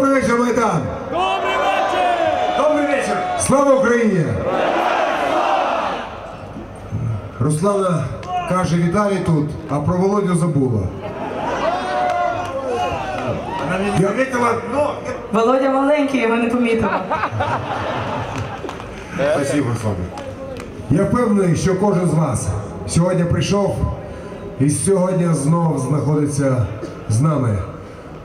Добрий вечір, Майдан! Добрий вечір! Добрый вечер! Слава Україні! Руслана каже, Віталій тут, а про Володю забула. Она мне не заметила, но... Володя маленький, його не помітив. Спасибо, Руслан. Я впевнений, що кожен з вас сьогодні прийшов і сьогодні знов знаходиться з нами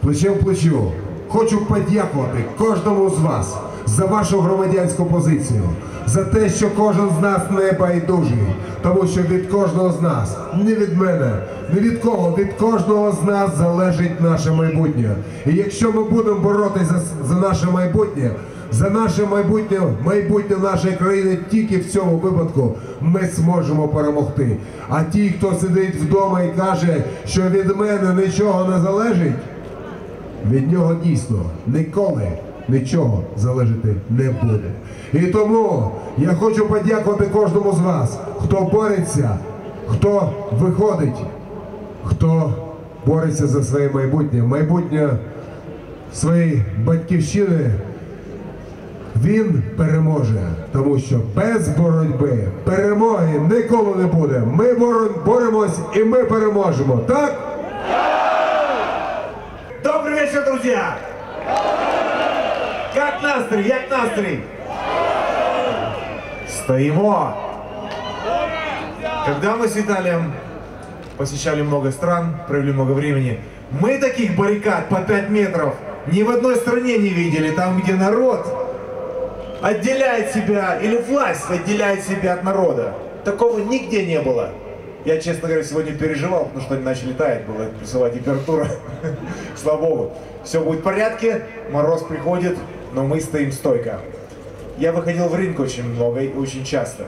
плечем в плечу. Хочу подякувати кожному з вас за вашу громадянську позицію, за те, що кожен з нас не байдужий, тому що від кожного з нас, не від мене, не від кого, від кожного з нас залежить наше майбутнє. І якщо ми будемо боротися за, за наше майбутнє, за наше майбутнє, майбутнє нашої країни тільки в цьому випадку ми зможемо перемогти. А ті, хто сидить вдома і каже, що від мене нічого не залежить, від нього дійсно ніколи нічого залежати не буде. І тому я хочу подякувати кожному з вас, хто бореться, хто виходить, хто бореться за своє майбутнє, майбутнє своєї батьківщини. Він переможе, тому що без боротьби перемоги ніколи не буде. Ми боремось і ми переможемо. Так? Вечер, друзья! Как настрій? Як настрій? Стоимо! Когда мы с Виталием посещали много стран, провели много времени, мы таких баррикад по 5 метров ни в одной стране не видели, там, где народ отделяет себя, или власть отделяет себя от народа. Такого нигде не было. Я, честно говоря, сегодня переживал, потому что начали таять, была плюсовая температура. Слава Богу. Все будет в порядке, мороз приходит, но мы стоим стойко. Я выходил в ринг очень много и очень часто.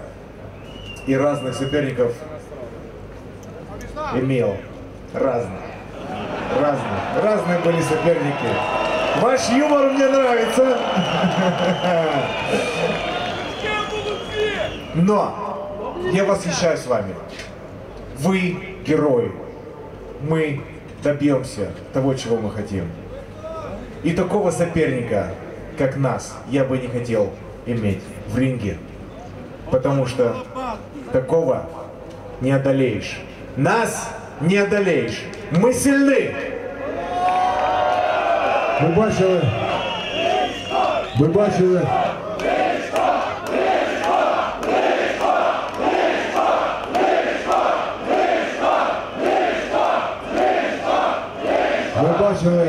И разных соперников имел. Разных. Разные. Разные были соперники. Ваш юмор мне нравится. Но я восхищаюсь вами. Вы герои. Мы добьемся того, чего мы хотим. И такого соперника, как нас, я бы не хотел иметь в ринге. Потому что такого не одолеешь. Нас не одолеешь. Мы сильны. Ми бачили. Ми бачили. Ми бачили,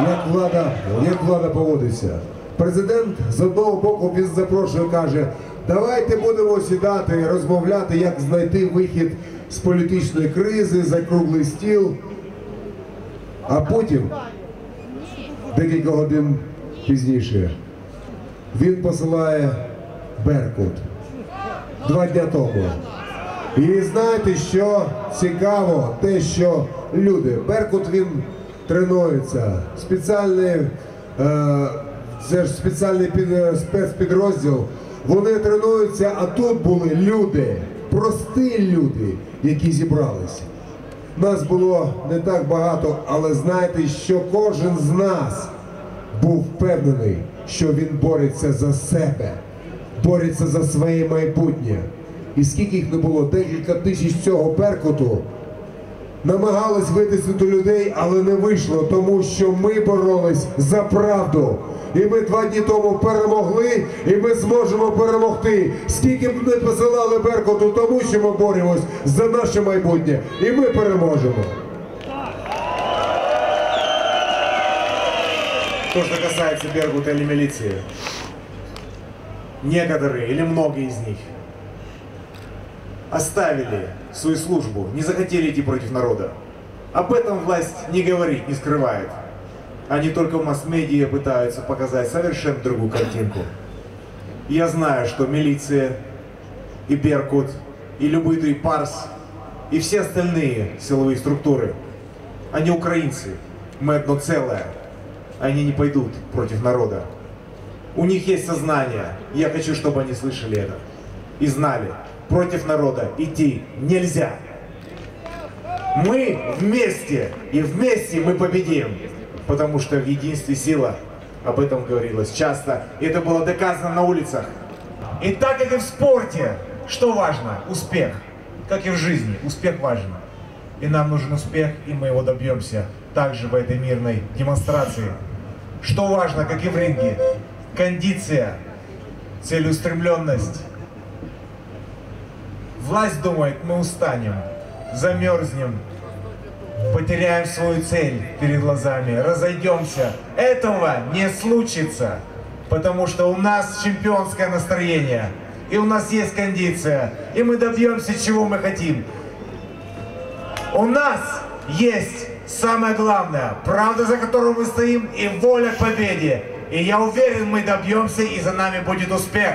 як влада, як влада поводиться. Президент з одного боку він запрошує, каже, давайте будемо сідати розмовляти, як знайти вихід з політичної кризи, за круглий стіл. А потім декілька годин пізніше. Він посилає Беркут два дня тому. І знаєте, що цікаво, те, що люди, Беркут він тренується, спеціальний, е, це ж спеціальний е, спецпідрозділ. Вони тренуються, а тут були люди, прості люди, які зібралися. Нас було не так багато, але знайте, що кожен з нас був впевнений, що він бореться за себе, бореться за своє майбутнє. І скільки їх не було, декілька тисяч цього беркуту намагались витиснути людей, але не вийшло, тому що ми боролись за правду. І ми два дні тому перемогли, і ми зможемо перемогти. Скільки б не посилали Беркуту, тому що ми боремось за наше майбутнє, і ми переможемо. То, что касается Бергута или милиции. Некоторые или многие из них оставили свою службу, не захотели идти против народа. Об этом власть не говорит, не скрывает. Они только в масс-медиа пытаются показать совершенно другую картинку. Я знаю, что милиция и Беркут, и любой другой Парс, и все остальные силовые структуры, они украинцы. Мы одно целое. Они не пойдут против народа. У них есть сознание. Я хочу, чтобы они слышали это. И знали, против народа идти нельзя. Мы вместе, и вместе мы победим. Потому что в единстве сила. Об этом говорилось часто, и это было доказано на улицах. И так как и в спорте, что важно? Успех. Как и в жизни, успех важен. И нам нужен успех, и мы его добьемся также в этой мирной демонстрации. Что важно, как и в ринге? Кондиция, целеустремленность. Власть думает, мы устанем, замерзнем, потеряем свою цель перед глазами, разойдемся. Этого не случится, потому что у нас чемпионское настроение, и у нас есть кондиция, и мы добьемся, чего мы хотим. У нас есть самое главное, правда, за которую мы стоим, и воля к победе. И я уверен, мы добьемся, и за нами будет успех.